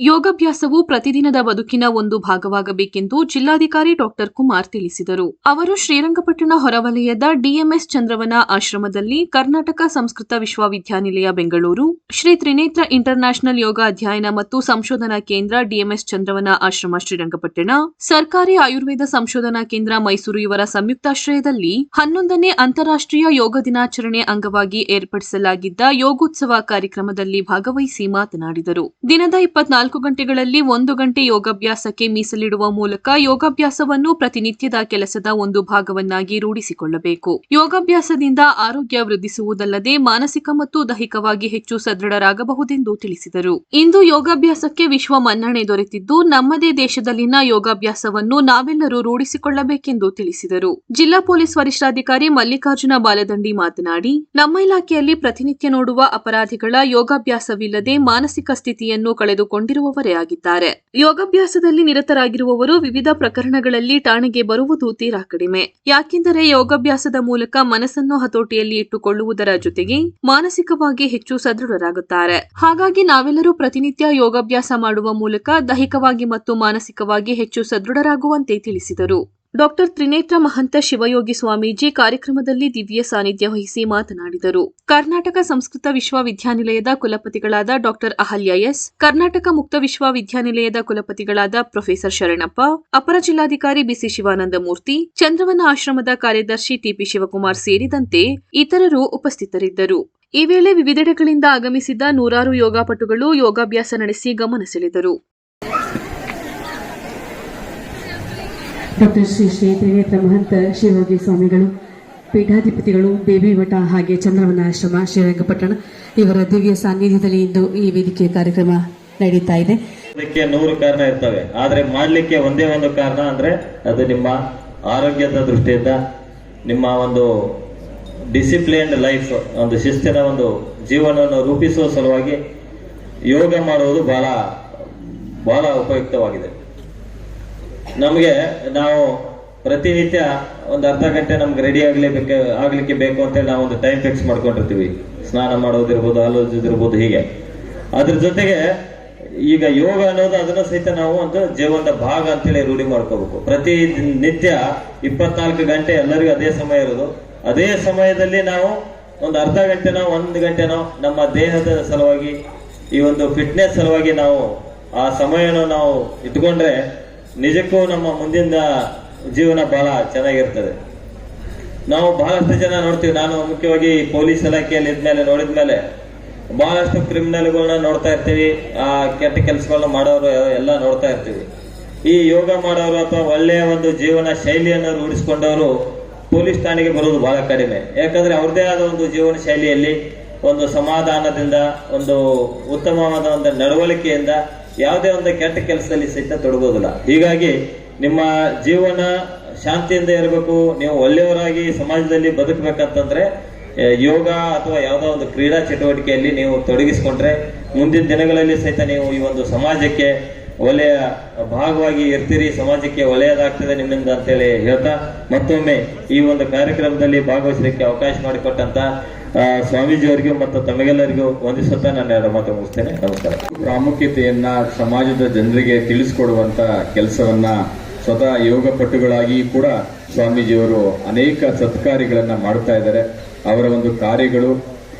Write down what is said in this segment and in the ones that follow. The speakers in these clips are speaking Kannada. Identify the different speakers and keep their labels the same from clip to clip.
Speaker 1: ಯೋಗಾಭ್ಯಾಸವು ಪ್ರತಿದಿನದ ಬದುಕಿನ ಒಂದು ಭಾಗವಾಗಬೇಕೆಂದು ಜಿಲ್ಲಾಧಿಕಾರಿ ಡಾಕ್ಟರ್ ಕುಮಾರ್ ತಿಳಿಸಿದರು. ಅವರು ಶ್ರೀರಂಗಪಟ್ಟಣ ಹೊರವಲಯದ ಡಿಎಂಎಸ್ ಚಂದ್ರವನ ಆಶ್ರಮದಲ್ಲಿ ಕರ್ನಾಟಕ ಸಂಸ್ಕೃತ ವಿಶ್ವವಿದ್ಯಾನಿಲಯ, ಬೆಂಗಳೂರು, ಶ್ರೀ ತ್ರಿನೇತ್ರ ಇಂಟರ್ನ್ಯಾಷನಲ್ ಯೋಗ ಅಧ್ಯಯನ ಮತ್ತು ಸಂಶೋಧನಾ ಕೇಂದ್ರ ಡಿಎಂಎಸ್ ಚಂದ್ರವನ ಆಶ್ರಮ, ಶ್ರೀರಂಗಪಟ್ಟಣ, ಸರ್ಕಾರಿ ಆಯುರ್ವೇದ ಸಂಶೋಧನಾ ಕೇಂದ್ರ ಮೈಸೂರು ಇವರ ಸಂಯುಕ್ತಾಶ್ರಯದಲ್ಲಿ ಹನ್ನೊಂದನೇ ಅಂತಾರಾಷ್ಟ್ರೀಯ ಯೋಗ ದಿನಾಚರಣೆ ಅಂಗವಾಗಿ ಏರ್ಪಡಿಸಲಾಗಿದ್ದ ಯೋಗೋತ್ಸವ ಕಾರ್ಯಕ್ರಮದಲ್ಲಿ ಭಾಗವಹಿಸಿ ಮಾತನಾಡಿದರು. ದಿನದ ಇಪ್ಪತ್ನಾಲ್ಕು ಗಂಟೆಗಳಲ್ಲಿ ಒಂದು ಗಂಟೆ ಯೋಗಾಭ್ಯಾಸಕ್ಕೆ ಮೀಸಲಿಡುವ ಮೂಲಕ ಯೋಗಾಭ್ಯಾಸವನ್ನು ಪ್ರತಿನಿತ್ಯದ ಕೆಲಸದ ಒಂದು ಭಾಗವನ್ನಾಗಿ ರೂಢಿಸಿಕೊಳ್ಳಬೇಕು. ಯೋಗಾಭ್ಯಾಸದಿಂದ ಆರೋಗ್ಯ ವೃದ್ಧಿಸುವುದಲ್ಲದೆ ಮಾನಸಿಕ ಮತ್ತು ದೈಹಿಕವಾಗಿ ಹೆಚ್ಚು ಸದೃಢರಾಗಬಹುದೆಂದು ತಿಳಿಸಿದರು. ಇಂದು ಯೋಗಾಭ್ಯಾಸಕ್ಕೆ ವಿಶ್ವ ಮನ್ನಣೆ ದೊರೆತಿದ್ದು, ನಮ್ಮದೇ ದೇಶದಲ್ಲಿನ ಯೋಗಾಭ್ಯಾಸವನ್ನು ನಾವೆಲ್ಲರೂ ರೂಢಿಸಿಕೊಳ್ಳಬೇಕೆಂದು ತಿಳಿಸಿದರು. ಜಿಲ್ಲಾ ಪೊಲೀಸ್ ವರಿಷ್ಠಾಧಿಕಾರಿ ಮಲ್ಲಿಕಾರ್ಜುನ ಬಾಲದಂಡಿ ಮಾತನಾಡಿ, ನಮ್ಮ ಇಲಾಖೆಯಲ್ಲಿ ಪ್ರತಿನಿತ್ಯ ನೋಡುವ ಅಪರಾಧಿಗಳ ಯೋಗಾಭ್ಯಾಸವಿಲ್ಲದೆ ಮಾನಸಿಕ ಸ್ಥಿತಿಯನ್ನು ಕಳೆದುಕೊಂಡಿರುವವರೇ ಆಗಿದ್ದಾರೆ. ಯೋಗಾಭ್ಯಾಸದಲ್ಲಿ ನಿರತರಾಗಿರುವವರು ವಿವಿಧ ಪ್ರಕರಣಗಳಲ್ಲಿ ಠಾಣೆಗೆ ಬರುವುದು ತೀರಾ ಕಡಿಮೆ. ಯಾಕೆಂದರೆ ಯೋಗಾಭ್ಯಾಸದ ಮೂಲಕ ಮನಸ್ಸನ್ನು ಹತೋಟಿಯಲ್ಲಿ ಇಟ್ಟುಕೊಳ್ಳುವುದರ ಜೊತೆಗೆ ಮಾನಸಿಕವಾಗಿ ಹೆಚ್ಚು ಸದೃಢರಾಗುತ್ತಾರೆ. ಹಾಗಾಗಿ ನಾವೆಲ್ಲರೂ ಪ್ರತಿನಿತ್ಯ ಯೋಗಾಭ್ಯಾಸ ಮಾಡುವ ಮೂಲಕ ದೈಹಿಕವಾಗಿ ಮತ್ತು ಮಾನಸಿಕವಾಗಿ ಹೆಚ್ಚು ಸದೃಢರಾಗುವಂತೆ ತಿಳಿಸಿದರು. ಡಾಕ್ಟರ್ ತ್ರಿನೇತ್ರ ಮಹಂತ ಶಿವಯೋಗಿ ಸ್ವಾಮೀಜಿ ಕಾರ್ಯಕ್ರಮದಲ್ಲಿ ದಿವ್ಯ ಸಾನ್ನಿಧ್ಯ ವಹಿಸಿ ಮಾತನಾಡಿದರು. ಕರ್ನಾಟಕ ಸಂಸ್ಕೃತ ವಿಶ್ವವಿದ್ಯಾನಿಲಯದ ಕುಲಪತಿಗಳಾದ ಡಾಕ್ಟರ್ ಅಹಲ್ಯ ಎಸ್, ಕರ್ನಾಟಕ ಮುಕ್ತ ವಿಶ್ವವಿದ್ಯಾನಿಲಯದ ಕುಲಪತಿಗಳಾದ ಪ್ರೊಫೆಸರ್ ಶರಣಪ್ಪ, ಅಪರ ಜಿಲ್ಲಾಧಿಕಾರಿ ಬಿಸಿ ಶಿವಾನಂದಮೂರ್ತಿ ಚಂದ್ರವನ ಆಶ್ರಮದ ಕಾರ್ಯದರ್ಶಿ ಟಿಪಿ ಶಿವಕುಮಾರ್ ಸೇರಿದಂತೆ ಇತರರು ಉಪಸ್ಥಿತರಿದ್ದರು. ಈ ವೇಳೆ ವಿವಿಧೆಡೆಗಳಿಂದ ಆಗಮಿಸಿದ್ದ ನೂರಾರು ಯೋಗಾಪಟುಗಳು ಯೋಗಾಭ್ಯಾಸ ನಡೆಸಿ ಗಮನ ಸೆಳೆದರು.
Speaker 2: ಡಾಕ್ಟರ್ ಶ್ರೀ ಶ್ರೀ ತ್ರಿನೇತ್ರ ಮಹಂತ ಶಿವಯೋಗಿ ಸ್ವಾಮಿಗಳು, ಪೀಠಾಧಿಪತಿಗಳು, ಬೇಬಿ ಮಠ ಹಾಗೆ ಚಂದ್ರವನ ಆಶ್ರಮ, ಶ್ರೀರಂಗಪಟ್ಟಣ, ಇವರ ದಿವ್ಯ ಸಾನ್ನಿಧ್ಯದಲ್ಲಿ ಇಂದು ಈ ವೇದಿಕೆ ಕಾರ್ಯಕ್ರಮ ನಡೀತಾ ಇದೆ.
Speaker 3: ಅದಕ್ಕೆ ನೂರು ಕಾರಣ ಇರ್ತವೆ. ಆದ್ರೆ ಮಾಡಲಿಕ್ಕೆ ಒಂದೇ ಒಂದು ಕಾರಣ ಅಂದ್ರೆ ಅದು ನಿಮ್ಮ ಆರೋಗ್ಯದ ದೃಷ್ಟಿಯಿಂದ ನಿಮ್ಮ ಒಂದು ಡಿಸಿಪ್ಲಿನ್ಡ್ ಲೈಫ್ ಒಂದು ಶಿಸ್ತಿನ ಒಂದು ಜೀವನವನ್ನು ರೂಪಿಸುವ ಸಲುವಾಗಿ ಯೋಗ ಮಾಡುವುದು ಬಹಳ ಬಹಳ ಉಪಯುಕ್ತವಾಗಿದೆ. ನಮಗೆ ನಾವು ಪ್ರತಿನಿತ್ಯ ಒಂದು ಅರ್ಧ ಗಂಟೆ ನಮ್ಗೆ ರೆಡಿ ಆಗ್ಲೇಬೇಕು, ಆಗ್ಲಿಕ್ಕೆ ಬೇಕು ಅಂತೇಳಿ ನಾವು ಒಂದು ಟೈಮ್ ಫಿಕ್ಸ್ ಮಾಡ್ಕೊಂಡಿರ್ತೀವಿ. ಸ್ನಾನ ಮಾಡೋದಿರ್ಬೋದು ಆಲೋಚಿಸಿರ್ಬೋದು ಹೀಗೆ. ಅದ್ರ ಜೊತೆಗೆ ಈಗ ಯೋಗ ಅನ್ನೋದು ಅದನ್ನ ಸಹಿತ ನಾವು ಒಂದು ಜೀವನದ ಭಾಗ ಅಂತೇಳಿ ರೂಢಿ ಮಾಡ್ಕೋಬೇಕು. ಪ್ರತಿ ನಿತ್ಯ ಇಪ್ಪತ್ನಾಲ್ಕು ಗಂಟೆ ಎಲ್ಲರಿಗೂ ಅದೇ ಸಮಯ ಇರೋದು. ಅದೇ ಸಮಯದಲ್ಲಿ ನಾವು ಒಂದು ಅರ್ಧ ಗಂಟೆನೋ, ಒಂದು ಗಂಟೆನೋ ನಮ್ಮ ದೇಹದ ಸಲುವಾಗಿ, ಈ ಒಂದು ಫಿಟ್ನೆಸ್ ಸಲುವಾಗಿ ನಾವು ಆ ಸಮಯನ ನಾವು ಇಟ್ಕೊಂಡ್ರೆ ನಿಜಕ್ಕೂ ನಮ್ಮ ಮುಂದಿನ ಜೀವನ ಬಹಳ ಚೆನ್ನಾಗಿರ್ತದೆ. ನಾವು ಬಹಳಷ್ಟು ಜನ ನೋಡ್ತೀವಿ. ನಾನು ಮುಖ್ಯವಾಗಿ ಪೊಲೀಸ್ ಇಲಾಖೆಯಲ್ಲಿ ಇದ್ಮೇಲೆ, ನೋಡಿದ್ಮೇಲೆ ಬಹಳಷ್ಟು ಕ್ರಿಮಿನಲ್ಗಳನ್ನ ನೋಡ್ತಾ ಇರ್ತೀವಿ. ಆ ಕೆಟ್ಟ ಕೆಲಸಗಳನ್ನ ಮಾಡೋರು ಎಲ್ಲ ನೋಡ್ತಾ ಇರ್ತೀವಿ. ಈ ಯೋಗ ಮಾಡೋರು ಅಥವಾ ಒಳ್ಳೆಯ ಒಂದು ಜೀವನ ಶೈಲಿಯನ್ನು ರೂಢಿಸಿಕೊಂಡವರು ಪೊಲೀಸ್ ಠಾಣೆಗೆ ಬರೋದು ಬಹಳ ಕಡಿಮೆ. ಯಾಕಂದ್ರೆ ಅವ್ರದೇ ಆದ ಒಂದು ಜೀವನ ಶೈಲಿಯಲ್ಲಿ, ಒಂದು ಸಮಾಧಾನದಿಂದ, ಒಂದು ಉತ್ತಮವಾದ ಒಂದು ನಡವಳಿಕೆಯಿಂದ ಯಾವುದೇ ಒಂದು ಕೆಟ್ಟ ಕೆಲಸದಲ್ಲಿ ಸಹಿತ ತೊಡಗೋದಿಲ್ಲ. ಹೀಗಾಗಿ ನಿಮ್ಮ ಜೀವನ ಶಾಂತಿಯಿಂದ ಇರಬೇಕು, ನೀವು ಒಳ್ಳೆಯವರಾಗಿ ಸಮಾಜದಲ್ಲಿ ಬದುಕಬೇಕಂತಂದ್ರೆ ಯೋಗ ಅಥವಾ ಯಾವುದೋ ಒಂದು ಕ್ರೀಡಾ ಚಟುವಟಿಕೆಯಲ್ಲಿ ನೀವು ತೊಡಗಿಸಿಕೊಂಡ್ರೆ, ಮುಂದಿನ ದಿನಗಳಲ್ಲಿ ಸಹಿತ ನೀವು ಈ ಒಂದು ಸಮಾಜಕ್ಕೆ ಒಳ್ಳೆಯ ಭಾಗವಾಗಿ ಇರ್ತೀರಿ, ಸಮಾಜಕ್ಕೆ ಒಳ್ಳೆಯದಾಗ್ತದೆ ನಿಮ್ಮಿಂದ ಅಂತೇಳಿ ಹೇಳ್ತಾ ಮತ್ತೊಮ್ಮೆ ಈ ಒಂದು ಕಾರ್ಯಕ್ರಮದಲ್ಲಿ ಭಾಗವಹಿಸಲಿಕ್ಕೆ ಅವಕಾಶ ಮಾಡಿಕೊಟ್ಟಂತ ಸ್ವಾಮೀಜಿಯವರಿಗೂ ಮತ್ತು ತಮಗೆಲ್ಲರಿಗೂ ವಂದಿಸುತ್ತಾ ನಾನು ಎರಡು ಮಾತು ಮುಗಿಸ್ತೇನೆ. ನಮಸ್ಕಾರ.
Speaker 4: ಪ್ರಾಮುಖ್ಯತೆಯನ್ನ ಸಮಾಜದ ಜನರಿಗೆ ತಿಳಿಸಿಕೊಡುವಂತ ಕೆಲಸವನ್ನ ಸ್ವತಃ ಯೋಗ ಪಟುಗಳಾಗಿ ಕೂಡ ಸ್ವಾಮೀಜಿಯವರು ಅನೇಕ ಸತ್ಕಾರ್ಯಗಳನ್ನ ಮಾಡ್ತಾ ಇದ್ದಾರೆ. ಅವರ ಒಂದು ಕಾರ್ಯಗಳು,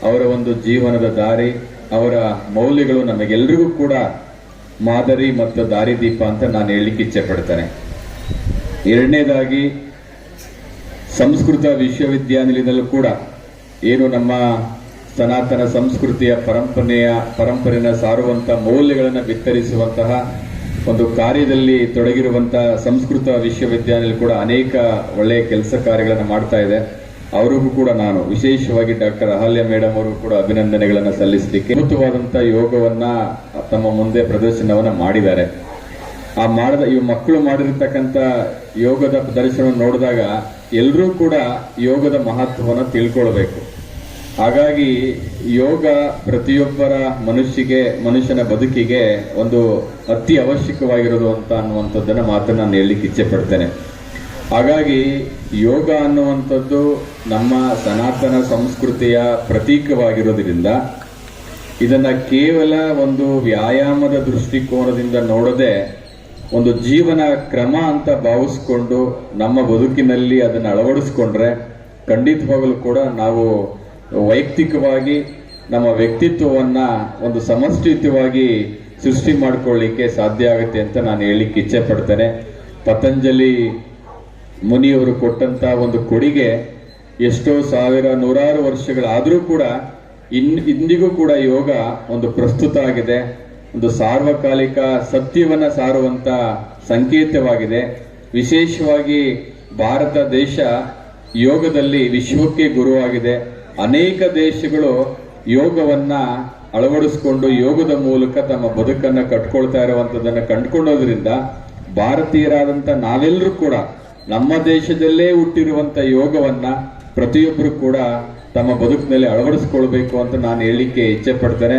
Speaker 4: ಅವರ ಒಂದು ಜೀವನದ ದಾರಿ, ಅವರ ಮೌಲ್ಯಗಳು ನಮಗೆಲ್ಲರಿಗೂ ಕೂಡ ಮಾದರಿ ಮತ್ತು ದಾರಿದೀಪ ಅಂತ ನಾನು ಹೇಳಲಿಕ್ಕೆ ಇಚ್ಛೆ ಪಡ್ತೇನೆ. ಎರಡನೇದಾಗಿ ಸಂಸ್ಕೃತ ವಿಶ್ವವಿದ್ಯಾನಿಲಯದಲ್ಲೂ ಕೂಡ ಏನು ನಮ್ಮ ಸನಾತನ ಸಂಸ್ಕೃತಿಯ ಪರಂಪರೆಯ ಪರಂಪರೆನ ಸಾರುವಂತ ಮೌಲ್ಯಗಳನ್ನು ಬಿತ್ತರಿಸುವಂತಹ ಒಂದು ಕಾರ್ಯದಲ್ಲಿ ತೊಡಗಿರುವಂತಹ ಸಂಸ್ಕೃತ ವಿಶ್ವವಿದ್ಯಾಲಯ ಕೂಡ ಅನೇಕ ಒಳ್ಳೆಯ ಕೆಲಸ ಕಾರ್ಯಗಳನ್ನು ಮಾಡ್ತಾ ಇದೆ. ಅವರಿಗೂ ಕೂಡ ನಾನು ವಿಶೇಷವಾಗಿ ಡಾಕ್ಟರ್ ಅಹಲ್ಯ ಮೇಡಮ್ ಅವರು ಕೂಡ ಅಭಿನಂದನೆಗಳನ್ನು ಸಲ್ಲಿಸಲಿಕ್ಕೆ ಅದ್ಭುತವಾದಂತಹ ಯೋಗವನ್ನ ತಮ್ಮ ಮುಂದೆ ಪ್ರದರ್ಶನವನ್ನ ಮಾಡಿದ್ದಾರೆ. ಆ ಮಾಡಿದ ಈ ಮಕ್ಕಳು ಮಾಡಿರ್ತಕ್ಕಂಥ ಯೋಗದ ಪ್ರದರ್ಶನವನ್ನು ನೋಡಿದಾಗ ಎಲ್ಲರೂ ಕೂಡ ಯೋಗದ ಮಹತ್ವವನ್ನು ತಿಳ್ಕೊಳ್ಬೇಕು. ಹಾಗಾಗಿ ಯೋಗ ಪ್ರತಿಯೊಬ್ಬರ ಮನುಷ್ಯಗೆ, ಮನುಷ್ಯನ ಬದುಕಿಗೆ ಒಂದು ಅತಿ ಅವಶ್ಯಕವಾಗಿರೋದು ಅಂತ ಅನ್ನುವಂಥದ್ದನ್ನು ಮಾತ್ರ ನಾನು ಹೇಳಲಿಕ್ಕೆ ಇಚ್ಛೆ ಪಡ್ತೇನೆ. ಹಾಗಾಗಿ ಯೋಗ ಅನ್ನುವಂಥದ್ದು ನಮ್ಮ ಸನಾತನ ಸಂಸ್ಕೃತಿಯ ಪ್ರತೀಕವಾಗಿರೋದ್ರಿಂದ ಇದನ್ನ ಕೇವಲ ಒಂದು ವ್ಯಾಯಾಮದ ದೃಷ್ಟಿಕೋನದಿಂದ ನೋಡದೆ ಒಂದು ಜೀವನ ಕ್ರಮ ಅಂತ ಭಾವಿಸ್ಕೊಂಡು ನಮ್ಮ ಬದುಕಿನಲ್ಲಿ ಅದನ್ನು ಅಳವಡಿಸ್ಕೊಂಡ್ರೆ ಖಂಡಿತವಾಗಲೂ ಕೂಡ ನಾವು ವೈಯಕ್ತಿಕವಾಗಿ ನಮ್ಮ ವ್ಯಕ್ತಿತ್ವವನ್ನ ಒಂದು ಸಮಷ್ಟಿತವಾಗಿ ಸೃಷ್ಟಿ ಮಾಡಿಕೊಳ್ಳಿಕ್ಕೆ ಸಾಧ್ಯ ಆಗುತ್ತೆ ಅಂತ ನಾನು ಹೇಳಲಿಕ್ಕೆ ಇಚ್ಛೆ ಪಡ್ತೇನೆ. ಪತಂಜಲಿ ಮುನಿಯವರು ಕೊಟ್ಟಂತ ಒಂದು ಕೊಡುಗೆ ಎಷ್ಟೋ ಸಾವಿರ, ನೂರಾರು ವರ್ಷಗಳಾದರೂ ಕೂಡ ಇನ್, ಇಂದಿಗೂ ಕೂಡ ಯೋಗ ಒಂದು ಪ್ರಸ್ತುತ ಆಗಿದೆ. ಒಂದು ಸಾರ್ವಕಾಲಿಕ ಸತ್ಯವನ್ನ ಸಾರುವಂತ ಸಂಕೇತವಾಗಿದೆ. ವಿಶೇಷವಾಗಿ ಭಾರತ ದೇಶ ಯೋಗದಲ್ಲಿ ವಿಶ್ವಕ್ಕೆ ಗುರುವಾಗಿದೆ. ಅನೇಕ ದೇಶಗಳು ಯೋಗವನ್ನ ಅಳವಡಿಸಿಕೊಂಡು ಯೋಗದ ಮೂಲಕ ತಮ್ಮ ಬದುಕನ್ನ ಕಟ್ಕೊಳ್ತಾ ಇರುವಂತದನ್ನ ಕಂಡುಕೊಳ್ಳೋದ್ರಿಂದ ಭಾರತೀಯರಾದಂತ ನಾವೆಲ್ಲರೂ ಕೂಡ ನಮ್ಮ ದೇಶದಲ್ಲೇ ಹುಟ್ಟಿರುವಂತ ಯೋಗವನ್ನ ಪ್ರತಿಯೊಬ್ಬರು ಕೂಡ ತಮ್ಮ ಬದುಕಿನಲ್ಲಿ ಅಳವಡಿಸ್ಕೊಳ್ಬೇಕು ಅಂತ ನಾನು ಹೇಳಲಿಕ್ಕೆ ಇಚ್ಛೆ ಪಡ್ತೇನೆ.